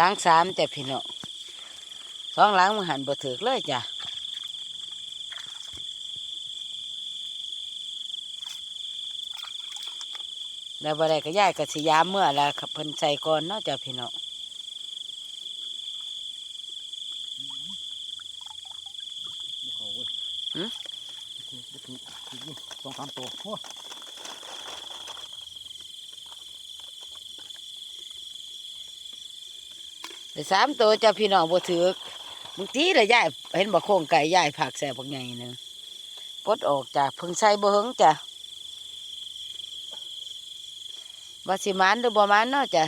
ล้างสามแต่พี่น้องสองล้างมันหันบ่ถึกเลยจ้ะแล้วบ่ได้ก็ย้ายก็สิยามเมื่อแล้วเพิ่นใส่ก่อนเนาะจ้ะพี่น้องเขาเว้ยถือถือถืออยู่สองสามตัวโอ้ ได้สามตัวจ้ะพี่น้องบ่ถึกบางทีละย้ายเห็นบ่โครงไก่ย้ายผักแซ่บักใหญ่หนึงปดออกจากพิ่งใส่บ่เฮิงจ้ะว่าสิมานหรือบ่มานเนาะจ้ะ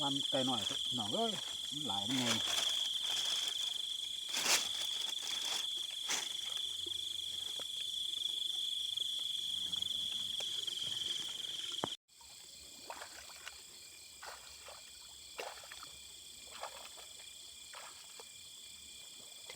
วันไกลหน่อยหน่อยเอ้ยหลายมันไง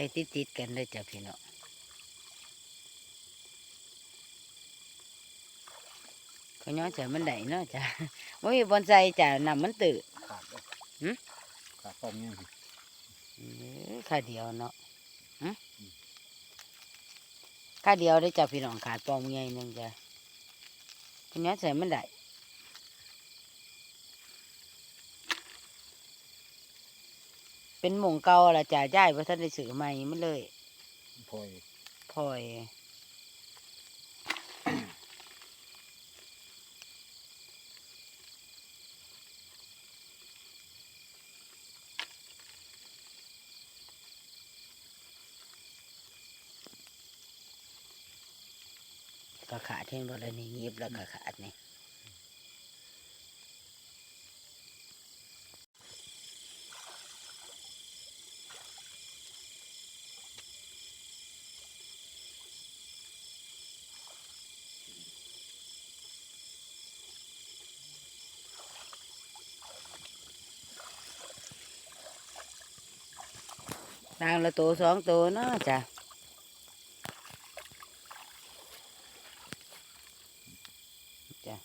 ช้ติดติดๆกันเลยจ้ะพี่น้องเขาย้อนจะมันได้เนาะจ้ะไม่มีบอนไซจ้ะนำมันตื่นขาดเลยหึขาดต้มเนี่ยสิค่าเดียวเนาะหึค่าเดียวได้จ้ะพี่น้องขาดปองใหญ่หนึงจ้ะเขาย้อนจะมันได้ เป็นหมงเก่าละจ้ะย้ายพระท่านได้ซื้อใหม่มันเลยพลอยพลอยก็ขาดเท่งรถอันนี้งีบแล้วก็ขาดนี่ นางละตัวสองตัวเนาะจ้ะจ้ะ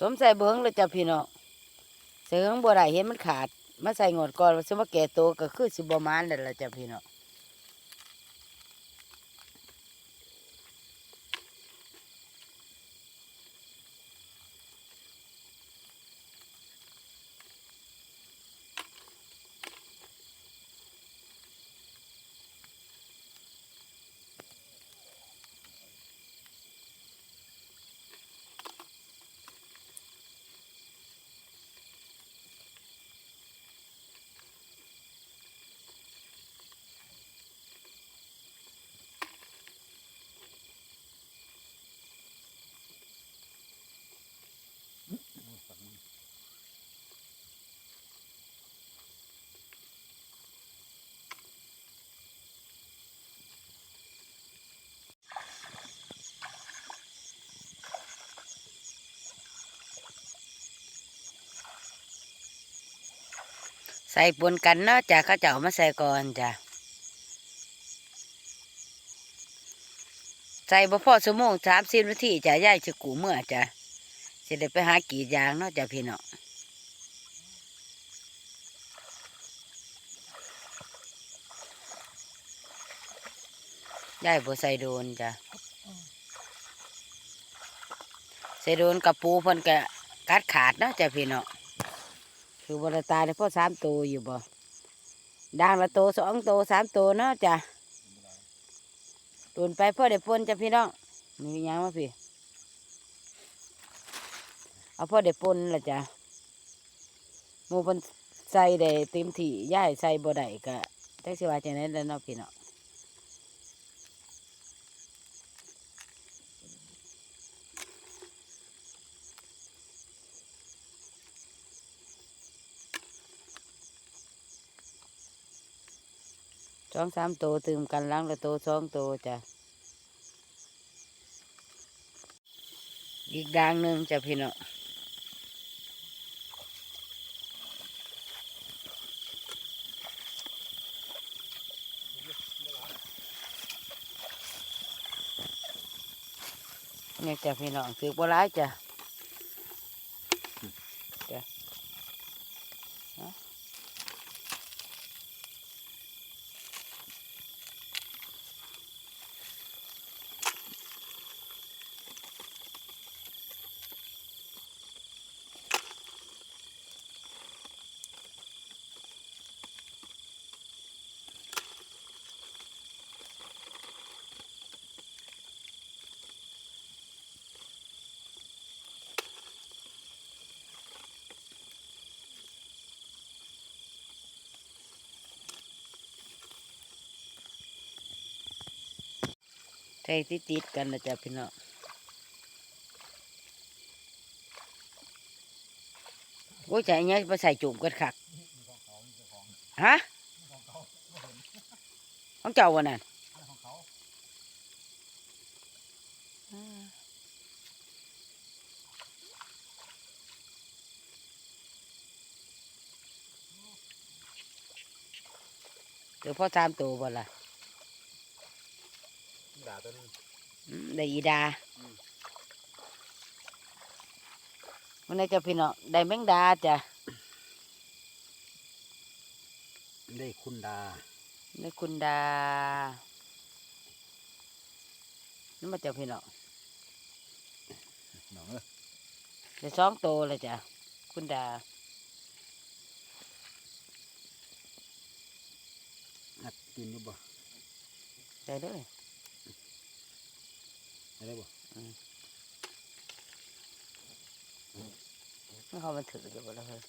สมใส่เบิ้งเลยจ้ะพี่น้องใส่เบิ้งบัวไหลเห็นมันขาด มาใส่งดก่อนว่าสมว่าแก่ตัวก็คือสิบประมาณนั่นแหละจ้ะพี่น้อง ใส่ปนกันเนาะจ้ะข้าเจ้ามาใส่ก่อนจ้ะใส่บ่พ่อสมงสามสิบนาทีจ้ะย่ายจะกูเมื่อจ้ะสิได้ไปหากรีดยางเนาะจ้ะพี่เน้องย่ายบ่ใส่โดนจ้ะใส่โดนกับปูเพิ่นก็กัดขาดเนาะจ้ะพี่เน้อง คือบรตายเลยพ่อสามตัวอยู่บ่ด่างละตัวสองตัวสามตัวเนาะจ้ะโดนไปพ่อเด็ปนจ้ะพี่น้องมีหยังมาพี่เอาพ่อเด็ปนละจ้ะหมูเพิ่นใส่ได้เต็มที่ย่ายใส่บ่ได้ก็จักสิว่าจังได๋แล้วเนาะพี่น้อง สองสามโตตื่มกันล้างละโตสองโตจ้ะอีกด่างหนึ่งจ้ะพี่น้อเนี่ยจ้ะพี่น้องถือปลาไหลจ้ะ ใส่ติดติดกันนะจ้ะพี่น้องโอ้ยใจเนี้ยมาใส่จุ่มกันคักฮะของเจ้าวะนั่นเดี๋ยวพ่อตามตัวบ่ล่ะด่าตัวนึงอืมได้อีดาอืมวันนี้จะพี่น้องได้แมงดาจ้ะได้คุณดาได้คุณดานี่มาเจ้าพี่น้องหนองเอ้ยได้สองโตวเลยจ้ะคุณดางัดกินอยู่บ่ได้เลยอะ ไรบ่ไม่เขามันถืออยู่บ่แล้วเฮ้ย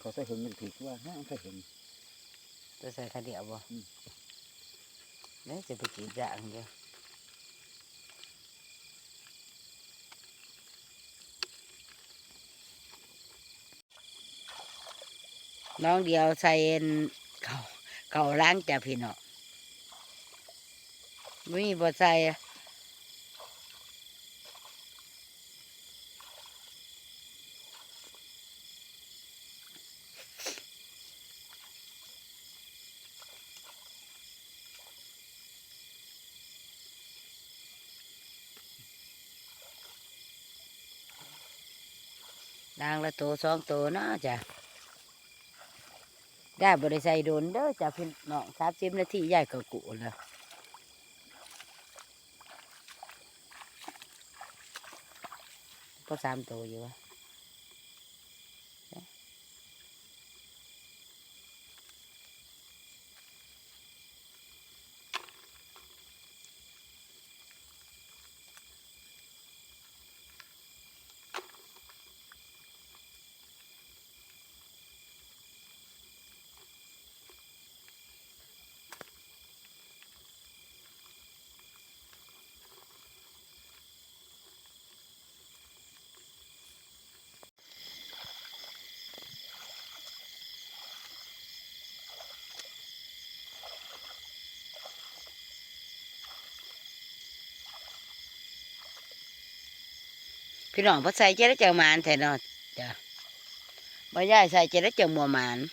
เขาใส่เหิงยังถือว่าฮะใส่เหิงจะใส่ขาเดียวบ่อืมเนี่ยจะไปกี่อย่างเดียวน้องเดียวใส่เอ็นเขาเขาล้างจ้ะพี่น้องไม่มีบ่ใส่อะล้างละตัวสองตัวเนาะจ้ะได้บริใส่โดนเด้อจ้ะพี่น้องสามสิบนาทียายก็กุแล้ว ก็สามตัวอยู่วะ พี่น้องพอใส่จะได้เจอหมานแทนเนาะจ้ะบ่ยายใส่จะได้เจอหมัวมานนี่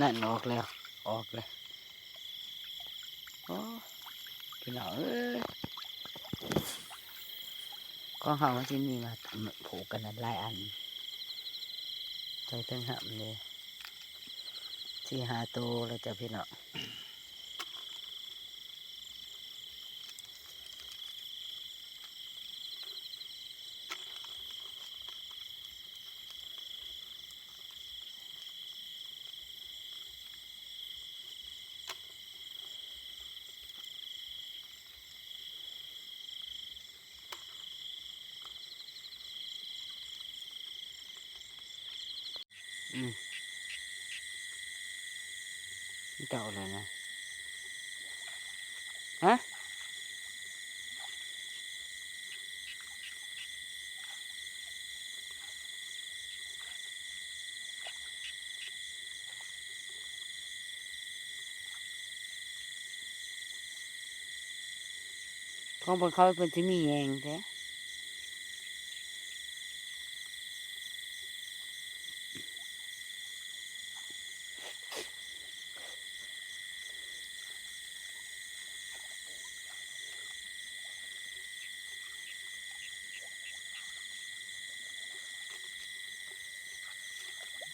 นั่นออกแล้ว ออกเลยโอ้พี่น้องเอ้ยก็เขาที่นี่มาผูกกันหลายอันใส่ทั้งหับเลยที่หาโตวแล้วจ้ะพี่น้อง เจ้าเลยนะฮะของบนเขาเป็นที่มีแยงแท้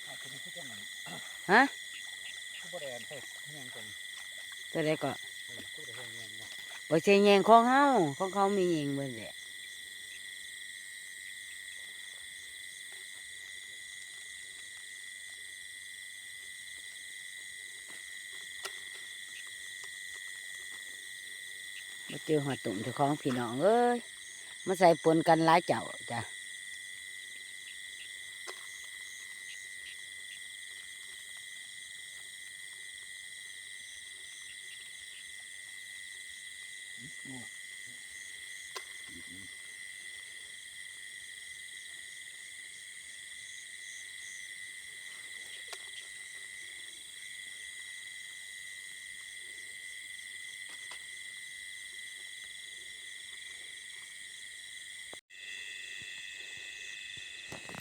อาจจะมีที่จังหวัด ฮะ ผู้บริหารใช่เงี้ยงตรง ตัวใดก็เออผู้บริหารเงี้ยงเนาะบ่ใช่แยงของเฮาของเขามีแยงเบิดแหละมาเจอหัวตุ่มเจ้าของพี่น้องเอ้ยมาใส่ปนกันหลายเจ้าจ้ะ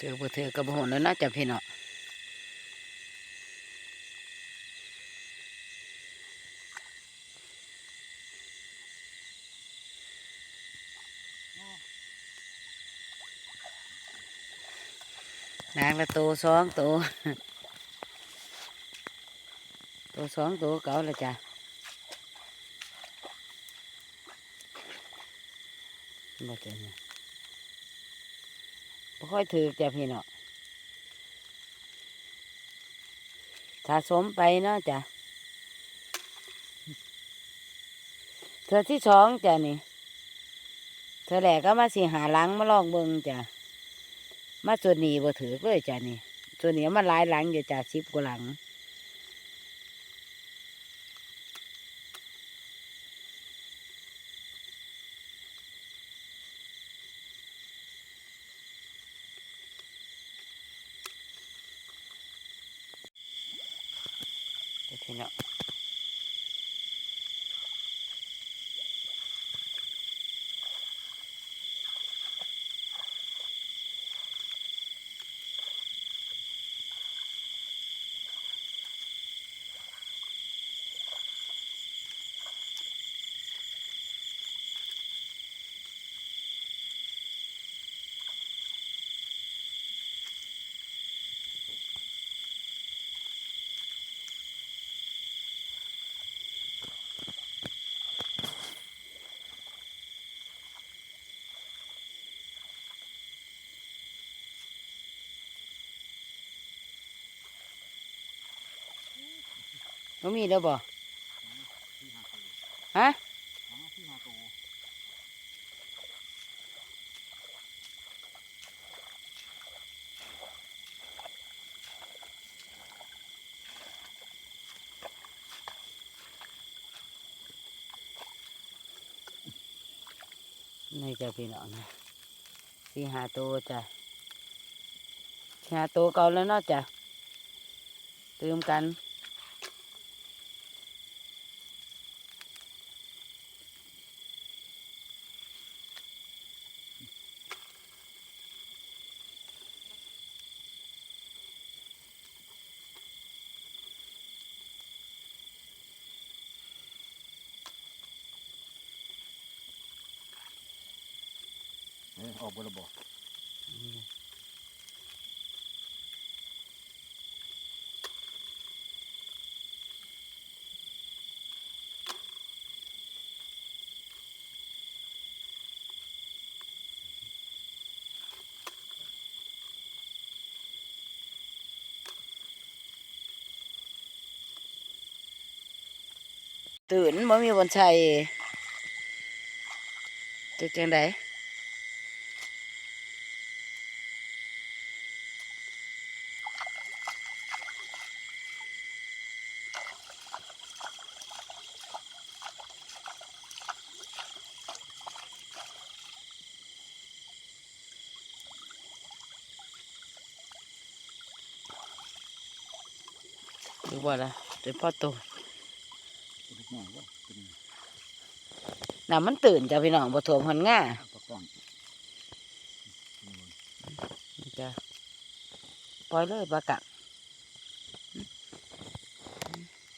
เธอบ่เธอกระบหนแล้วนะจะพี่น้องนางละโตสองโตโตสองโตเก่าละจ้ะบ่เจอเนี่ย ค่อยถือจ้ะพี่เนาะสะสมไปเนาะจ้ะเธอที่สองจ้ะนี่เธอแหลกก็มาสีหาหลังมาลองเบิงจ้ะมาส่วนนี้บ่ถือเลยจ้ะนี่ส่วนนี้มันหลายหลังอยู่จ้ะสิบกว่าหลัง มันมีแล้วบ่ที่หาตัวฮะอ๋อที่หาตัวนี่จ้ะพี่น้องนะสี่หาตัวจ้ะสี่หาตัวเก่าแล้วเนาะจ้ะเติมกัน ตื่นบ่มีบนชัยจะจังไดดูบ่ล่ะเดี๋ยวพ่อโตลูก น้อยว่าเป็นน้ำมันตื่นจ้ะพี่น้องบ่ถ่วมหันง่าปลาก้อนจ้ะปล่อยเลยปลากัด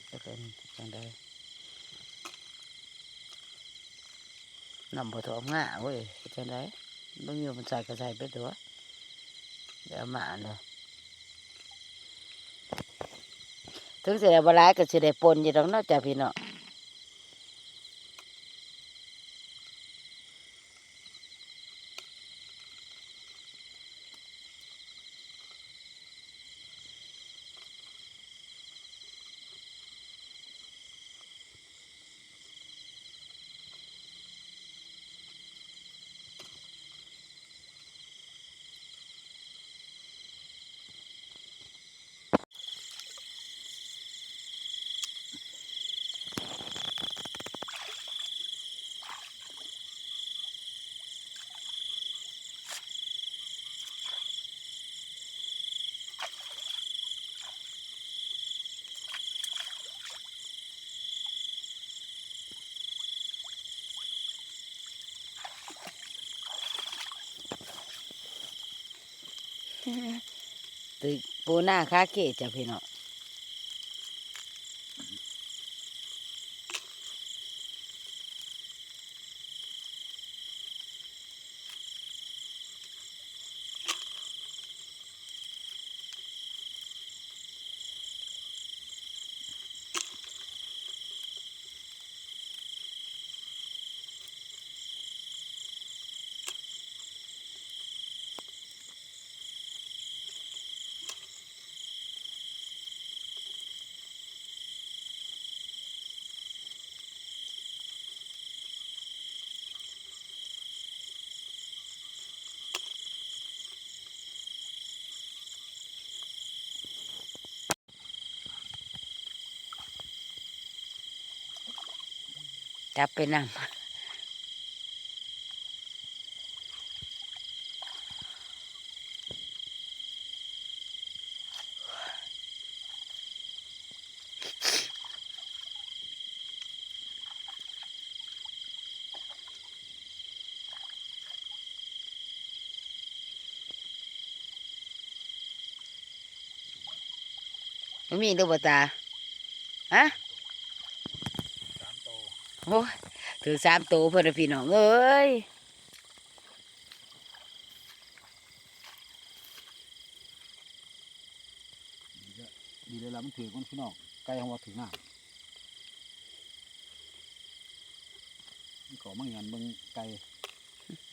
จะเป็นจังไดน้ำบ่ถ่วมง่าเว้ยเฮ็ดจังไดบ่มีมันใส่ก็ใส่ไปตัวเดี๋ยวมาเนาะถึงสิได้บ่หลายก็สิได้ปนอยู่ดอกเนาะจ้ะพี่น้อง ตึกปูหน้าคาเกะจ้ะพี่น้อง จับไปนำมีดูบ่ตาฮะ โตโอ้ยถือสามตัวเพื่อนน่ะพี่น้องเอ้ยดีเลยละมันถือคนพี่น้องไกลของว่าถือหน้ามันขอมั่งยันเบิ่งไกล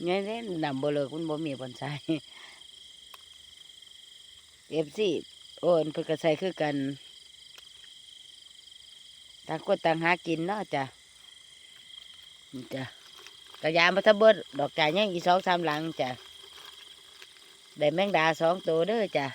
นี่นี่นำบ่เลิกมันบ่มีบอนไซเอฟซีโอ้นเพิ่นก็ใส่คือกันต่างคนต่างหากินเนาะจ้ะนี่ จ้ะกระยามมาทะเบิดดอกจ่ายยังอีสองสามหลังจ้ะได้แมงดาสองตัวเด้อจ้ะ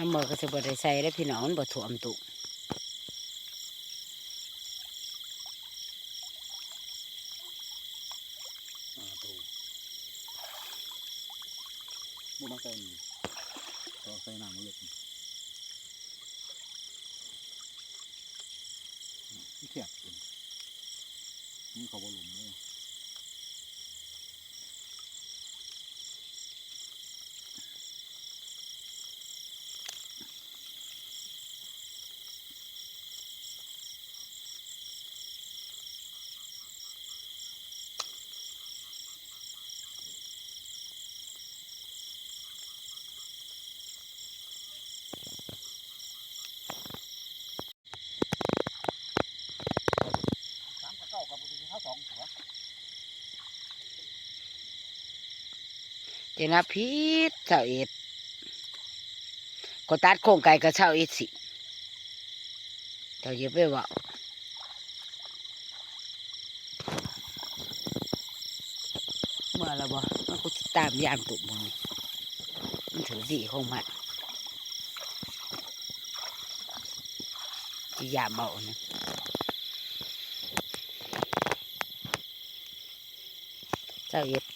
น้ำมือก็จะบ่ได้ใส่แล้วพี่น้องมันบดถ่วมตุอ่าโตบ่มาใส่นี่ต่อใส่น้ำมันเล็กนี่ ที่แคบนี่เขาบ่หลุมเลย สามกับเก้ากับสี่เท่าสองหัว เจนะพีษเสาเอ็ดก็ตัดโครงไก่กับเสาเอ็ดสิเจ้าเย็บไปว่าเมื่อแล้วบ่มันก็ตามยามตุ่มมึงนี่มันถือดีของมันที่ยามเบาเนะเจ้าเอ็ด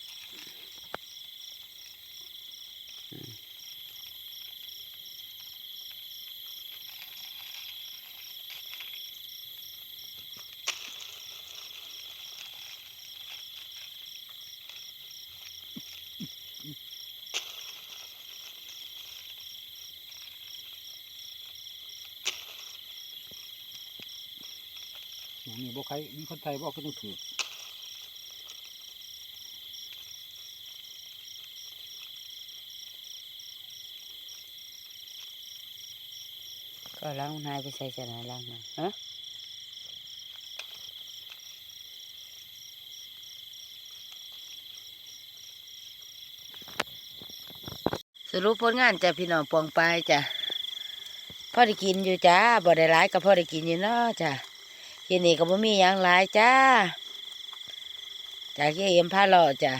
อย่างนี้บ่ใครมีคนไทยบ่ก็ต้องถือก็ล้างนายไปใส่ชนะล้างมาฮะสรุปผลงานจ้ะพี่น้องปองไปจ้ะพ่อได้กินอยู่จ้าบ่ได้ร้ายก็พ่อได้กินอยู่เนาะจ้ะ ที่นี่ก็บ่มีอย่างหลายจ้า จากที่เอ็มพาหล่อจ้ะ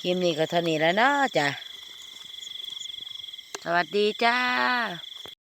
คลิปนี้ก็เท่านี้แล้วเนาะจ้ะ สวัสดีจ้า